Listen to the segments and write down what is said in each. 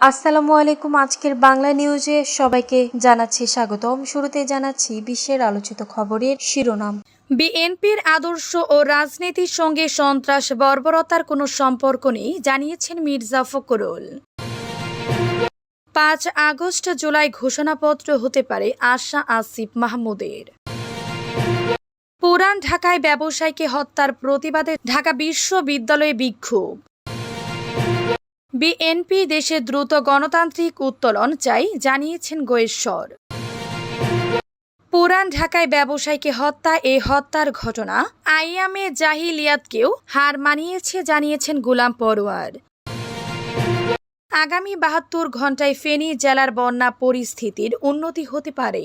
আসসালামু আলাইকুম। আজকের বাংলা নিউজে সবাইকে জানাচ্ছি স্বাগতম। শুরুতে জানাচ্ছি বিশ্বের আলোচিত খবরের শিরোনাম। বিএনপির আদর্শ ও রাজনীতির সঙ্গে সন্ত্রাস, বর্বরতার কোনো সম্পর্ক নেই, জানিয়েছেন মির্জা ফখরুল। পাঁচ আগস্ট জুলাই ঘোষণাপত্র হতে পারে আশা আসিফ মাহমুদের। পুরান ঢাকায় ব্যবসায়ীকে হত্যার প্রতিবাদে ঢাকা বিশ্ববিদ্যালয়ে বিক্ষোভ। বিএনপি দেশে দ্রুত গণতান্ত্রিক উত্তোলন চাই, জানিয়েছেন গোয়েশ্বর পুরান ঢাকায় ব্যবসায়ীকে হত্যা, এ হত্যার ঘটনা, আইয়ামে জাহিলিয়াতকেও হার মানিয়েছে, জানিয়েছেন গোলাম পরোয়ার। আগামী বাহাত্তর ঘন্টায় ফেনী জেলার বন্যা পরিস্থিতির উন্নতি হতে পারে।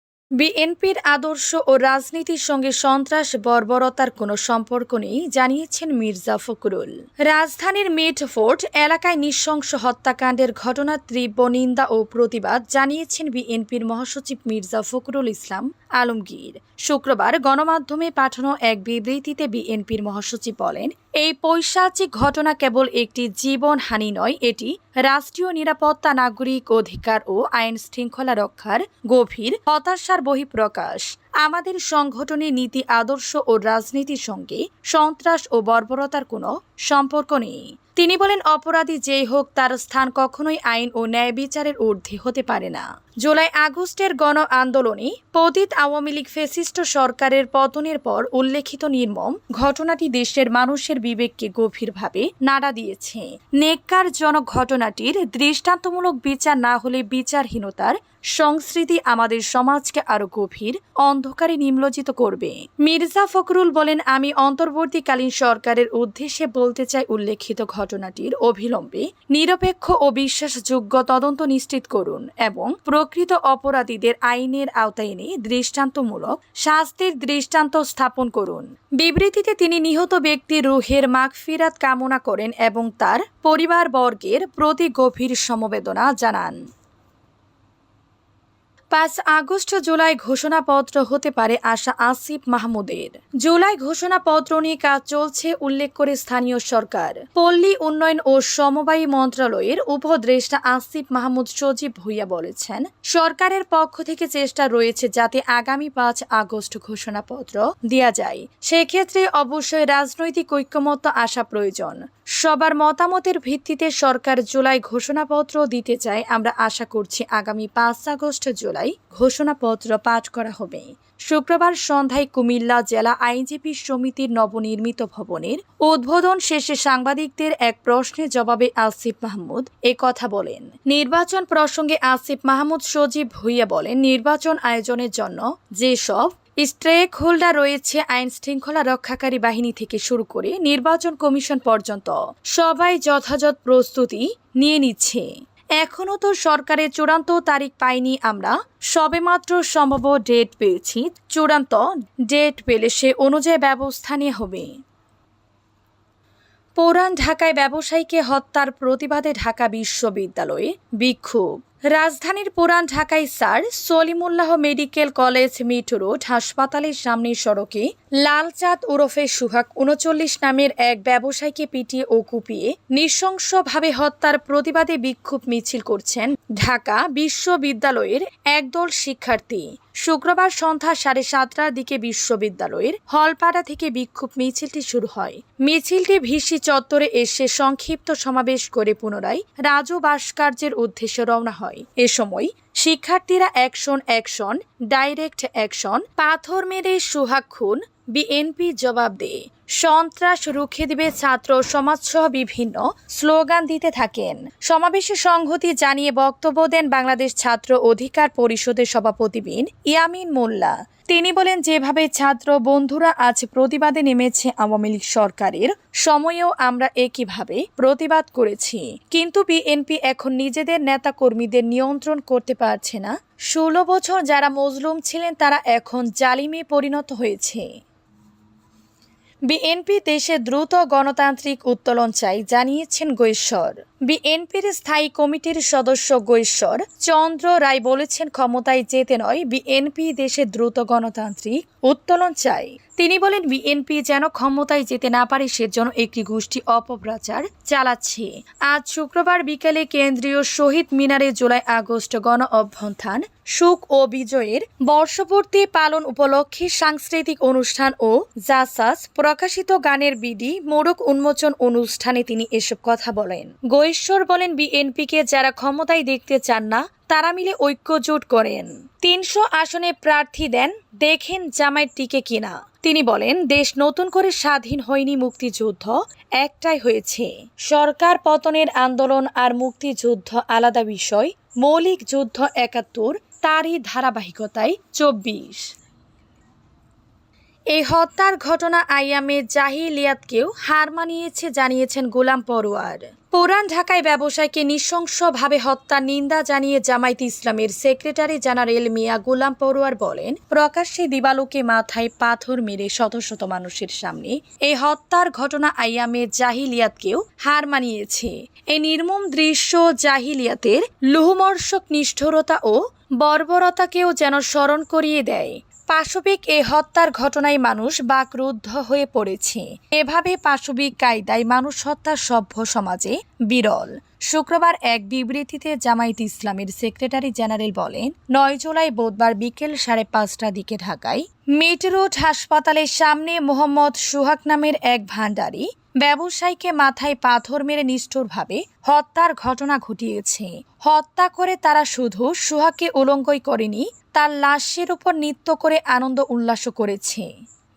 বিএনপির আদর্শ ও রাজনীতির সঙ্গে সন্ত্রাস, বর্বরতার কোনো সম্পর্ক নেই, জানিয়েছেন মির্জা ফখরুল। রাজধানীর মিটফোর্ট এলাকায় নৃশংস হত্যাকাণ্ডের ঘটনার তীব্র নিন্দা ও প্রতিবাদ জানিয়েছেন বিএনপির মহাসচিব মির্জা ফখরুল ইসলাম আলমগীর। শুক্রবার গণমাধ্যমে পাঠানো এক বিবৃতিতে বিএনপির মহাসচিব বলেন এই পৈশাচিক ঘটনা কেবল একটি জীবনহানি নয়, এটি রাষ্ট্রীয় নিরাপত্তা, নাগরিক অধিকার ও আইন শৃঙ্খলা রক্ষার গভীর হতাশার বহিঃপ্রকাশ। আমাদের সংগঠনের নীতি, আদর্শ ও রাজনীতির সঙ্গে সন্ত্রাস ও বর্বরতার কোনো সম্পর্ক নেই। তিনি বলেন, অপরাধী যেই হোক, তার স্থান কখনোই আইন ও ন্যায় বিচারের ঊর্ধ্বে হতে পারে না। জুলাই আগস্টের গণ আন্দোলনে পতিত আওয়ামী লীগ ফেসিস্ট সরকারের পতনের পর উল্লেখিত নির্মম ঘটনাটি দেশের মানুষের বিবেককে গভীরভাবে নাড়া দিয়েছে। নেককারজনক ঘটনাটির দৃষ্টান্তমূলক বিচার না হলে বিচারহীনতার সংস্কৃতি আমাদের সমাজকে আরও গভীর, অন্ধকারে নিম্লজিত করবে। মির্জা ফখরুল বলেন, আমি অন্তর্বর্তীকালীন সরকারের উদ্দেশ্যে বলতে চাই উল্লেখিত ঘটনাটির অবিলম্বে নিরপেক্ষ ও বিশ্বাসযোগ্য তদন্ত নিশ্চিত করুন এবং প্রকৃত অপরাধীদের আইনের আওতায় এনে দৃষ্টান্তমূলক শাস্তির দৃষ্টান্ত স্থাপন করুন। বিবৃতিতে তিনি নিহত ব্যক্তির রুহের মাগফিরাত কামনা করেন এবং তার পরিবারবর্গের প্রতি গভীর সমবেদনা জানান। পাঁচ আগস্ট জুলাই ঘোষণাপত্র হতে পারে আশা আসিফ মাহমুদের। জুলাই ঘোষণাপত্র নিয়ে কাজ চলছে উল্লেখ করে স্থানীয় সরকার। পল্লী উন্নয়ন ও সমবায়ী মন্ত্রণালয়ের উপদেষ্টা আসিফ মাহমুদ সজীব ভুইয়া বলেছেন, সরকারের পক্ষ থেকে চেষ্টা রয়েছে যাতে আগামী পাঁচ আগস্ট ঘোষণাপত্র দেয়া যায়। সেক্ষেত্রে অবশ্যই রাজনৈতিক ঐক্যমত্য আসা প্রয়োজন। সবার মতামতের ভিত্তিতে সরকার জুলাই ঘোষণাপত্র দিতে চায় আমরা আশা করছি আগামী পাঁচ আগস্ট জুলাই ঘোষণাপত্র পাঠ করা হবে। শুক্রবার সন্ধ্যায় কুমিল্লা জেলা আইনজীবী সমিতির নবনির্মিত ভবনের উদ্বোধন শেষে সাংবাদিকদের এক প্রশ্নের জবাবে আসিফ মাহমুদ এ কথা বলেন। নির্বাচন প্রসঙ্গে আসিফ মাহমুদ সজীব ভুইয়া বলেন, নির্বাচন আয়োজনের জন্য যেসব স্টেক হোল্ডার রয়েছে আইন শৃঙ্খলা রক্ষাকারী বাহিনী থেকে শুরু করে নির্বাচন কমিশন পর্যন্ত। সবাই যথাযথ প্রস্তুতি নিয়ে নিচ্ছে। এখনও তো সরকারের চূড়ান্ত তারিখ পাইনি আমরা। সবেমাত্র সম্ভব ডেট পেয়েছি। চূড়ান্ত ডেট পেলে সে অনুযায়ী ব্যবস্থা নিয়ে হবে। পুরান ঢাকায় ব্যবসায়ীকে হত্যার প্রতিবাদে ঢাকা বিশ্ববিদ্যালয়ে বিক্ষোভ। রাজধানীর পুরান ঢাকায় Sir Salimullah Medical College Mitford হাসপাতালের সামনের সড়কে লালচাঁদ ওরফে সুহাগ উনচল্লিশ নামের এক ব্যবসায়ীকে পিটিয়ে ও কুপিয়ে নৃশংসভাবে হত্যার প্রতিবাদে বিক্ষোভ মিছিল করছেন ঢাকা বিশ্ববিদ্যালয়ের একদল শিক্ষার্থী। শুক্রবার সন্ধ্যা সাড়ে সাতটার দিকে বিশ্ববিদ্যালয়ের হলপাড়া থেকে বিক্ষোভ মিছিলটি শুরু হয়। মিছিলটি ভিসি চত্বরে এসে সংক্ষিপ্ত সমাবেশ করে পুনরায় রাজু ভাস্কর্যের উদ্দেশ্যে রওনা হয়। এ সময় শিক্ষার্থীরা অ্যাকশন অ্যাকশন ডাইরেক্ট অ্যাকশন পাথর মেরে সোহাগ খুন বিএনপি জবাব দেয়। সন্ত্রাস রুখে দিবে ছাত্র সমাজসহ বিভিন্ন স্লোগান দিতে থাকেন। সমাবেশে সংহতি জানিয়ে বক্তব্য দেন বাংলাদেশ ছাত্র অধিকার পরিষদের সভাপতি বিন ইয়ামিন মোল্লা। তিনি বলেন, যেভাবে ছাত্র বন্ধুরা আজ প্রতিবাদে নেমেছে আওয়ামী লীগ সরকারের, সময়েও আমরা একইভাবে প্রতিবাদ করেছি। কিন্তু বিএনপি এখন নিজেদের নেতা কর্মীদের নিয়ন্ত্রণ করতে পারছে না। ষোলো বছর যারা মজলুম ছিলেন, তারা এখন জালিমে পরিণত হয়েছে। বিএনপি দেশে দ্রুত গণতান্ত্রিক উত্তোলন চাই, জানিয়েছেন গৈশ্বর। বিএনপির স্থায়ী কমিটির সদস্য গৈশ্বর। চন্দ্র রায় বলেছেন, ক্ষমতায় যেতে নয়, বিএনপি দেশে দ্রুত গণতান্ত্রিক উত্তোলন চাই। তিনি বলেন, বিএনপি যেন ক্ষমতায় যেতে না পারে, সেজন্য একটি গোষ্ঠী অপপ্রচার চালাচ্ছে। আজ শুক্রবার বিকেলে কেন্দ্রীয় শহীদ মিনারে জুলাই আগস্ট গণ অভ্যন্থান সুখ ও বিজয়ের বর্ষপূর্তি পালন উপলক্ষে সাংস্কৃতিক অনুষ্ঠান ও জাসাস প্রকাশিত গানের বিডি মোড়ক উন্মোচন অনুষ্ঠানে তিনি এসব কথা বলেন। গৈশ্বর বলেন, বিএনপিকে যারা ক্ষমতায় দেখতে চান না, তারা মিলে ঐক্যজোট করেন। তিনশো আসনে প্রার্থী দেন, দেখেন জামাই টিকে কিনা। তিনি বলেন, দেশ নতুন করে স্বাধীন হয়নি মুক্তিযুদ্ধ, একটাই হয়েছে। সরকার পতনের আন্দোলন আর মুক্তিযুদ্ধ আলাদা বিষয়, মৌলিক যুদ্ধ একাত্তর, তারই ধারাবাহিকতায় চব্বিশ। এই হত্যার ঘটনা আইয়ামে জাহিলিয়াতকেও হার মানিয়েছে, জানিয়েছেন গোলাম পরোয়ার। পুরান ঢাকায় ব্যবসায়ীকে নৃশংসভাবে হত্যার নিন্দা জানিয়ে জামায়াত ইসলামের সেক্রেটারি জেনারেল মিয়া গোলাম পরোয়ার বলেন, প্রকাশ্যে দিবালোকে মাথায় পাথর মেরে শত শত মানুষের সামনে এই হত্যার ঘটনা আইয়ামে জাহিলিয়াতকেও হার মানিয়েছে। এই নির্মম দৃশ্য জাহিলিয়াতের লোহমর্ষক নিষ্ঠুরতা ও বর্বরতাকেও যেন স্মরণ করিয়ে দেয়। পাশবিক এ হত্যার ঘটনায় মানুষ বাকরুদ্ধ হয়ে পড়েছে। এভাবে পাশবিক কায়দায় মানুষ হত্যা সভ্য সমাজে বিরল। শুক্রবার এক বিবৃতিতে জামায়াত ইসলামের সেক্রেটারি জেনারেল বলেন, নয় জুলাই বুধবার বিকেল সাড়ে পাঁচটা দিকে ঢাকায় মিট রোড হাসপাতালের সামনে মোহাম্মদ সুহাক নামের এক ভান্ডারী ব্যবসায়ীকে মাথায় পাথর মেরে নিষ্ঠুরভাবে হত্যার ঘটনা ঘটিয়েছে। হত্যা করে তারা শুধু সুহাকে উলঙ্গই করেনি তার লাশের উপর নৃত্য করে আনন্দ উল্লাস করেছে।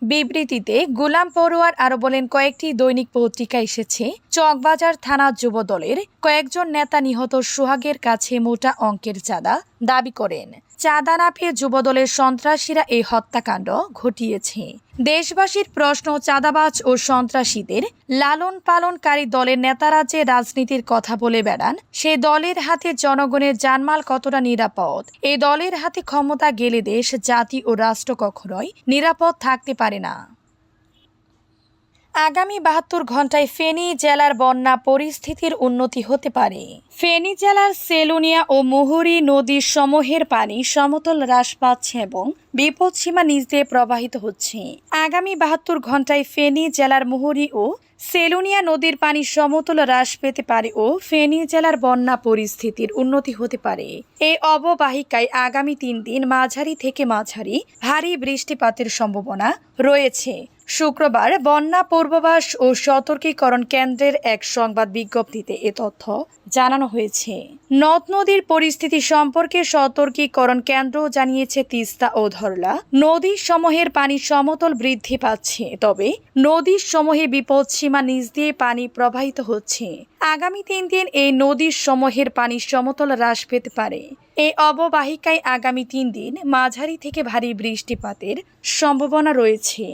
বিবৃতিতে গোলাম পড়ুয়ার আরও বলেন, কয়েকটি দৈনিক পত্রিকা এসেছে। চকবাজার থানা যুবদলের কয়েকজন নেতা নিহত সোহাগের কাছে মোটা অঙ্কের চাঁদা দাবি করেন। চাঁদা না পেয়ে যুবদলের সন্ত্রাসীরা এই হত্যাকাণ্ড ঘটিয়েছে। দেশবাসীর প্রশ্ন চাঁদাবাজ ও সন্ত্রাসীদের লালন পালনকারী দলের নেতারা যে রাজনীতির কথা বলে বেড়ান, সে দলের হাতে জনগণের জানমাল কতটা নিরাপদ? এই দলের হাতে ক্ষমতা গেলে দেশ, জাতি ও রাষ্ট্র কখনোই নিরাপদ থাকতে পারে না। আগামী বাহাত্তর ঘন্টায় ফেনী জেলার বন্যা পরিস্থিতির উন্নতি হতে পারে। ফেনী জেলার সেলুনিয়া ও মুহুরী নদীর সমূহের পানি সমতল হ্রাস পাচ্ছে এবং বিপদসীমা নিচ দিয়ে প্রবাহিত হচ্ছে। আগামী বাহাত্তর ঘন্টায় ফেনী জেলার মুহুরী ও সেলুনিয়া নদীর পানি সমতল হ্রাস পেতে পারে ও ফেনী জেলার বন্যা পরিস্থিতির উন্নতি হতে পারে। এই অববাহিকায় আগামী তিন দিন মাঝারি থেকে মাঝারি ভারী বৃষ্টিপাতের সম্ভাবনা রয়েছে। শুক্রবার বন্যা পূর্বাভাস ও সতর্কীকরণ কেন্দ্রের এক সংবাদ বিজ্ঞপ্তিতে এ তথ্য জানানো হয়েছে। নদ নদীর পরিস্থিতি সম্পর্কে সতর্কীকরণ কেন্দ্র জানিয়েছে তিস্তা ও ধরলা। নদীর সমূহের পানি সমতল বৃদ্ধি পাচ্ছে, তবে নদীর সমূহে বিপদ সীমা নিচ দিয়ে পানি প্রবাহিত হচ্ছে। আগামী তিন দিন এই নদীর সমূহের পানি সমতল হ্রাস পেতে পারে। এই অববাহিকায় আগামী তিন দিন মাঝারি থেকে ভারী বৃষ্টিপাতের সম্ভাবনা রয়েছে।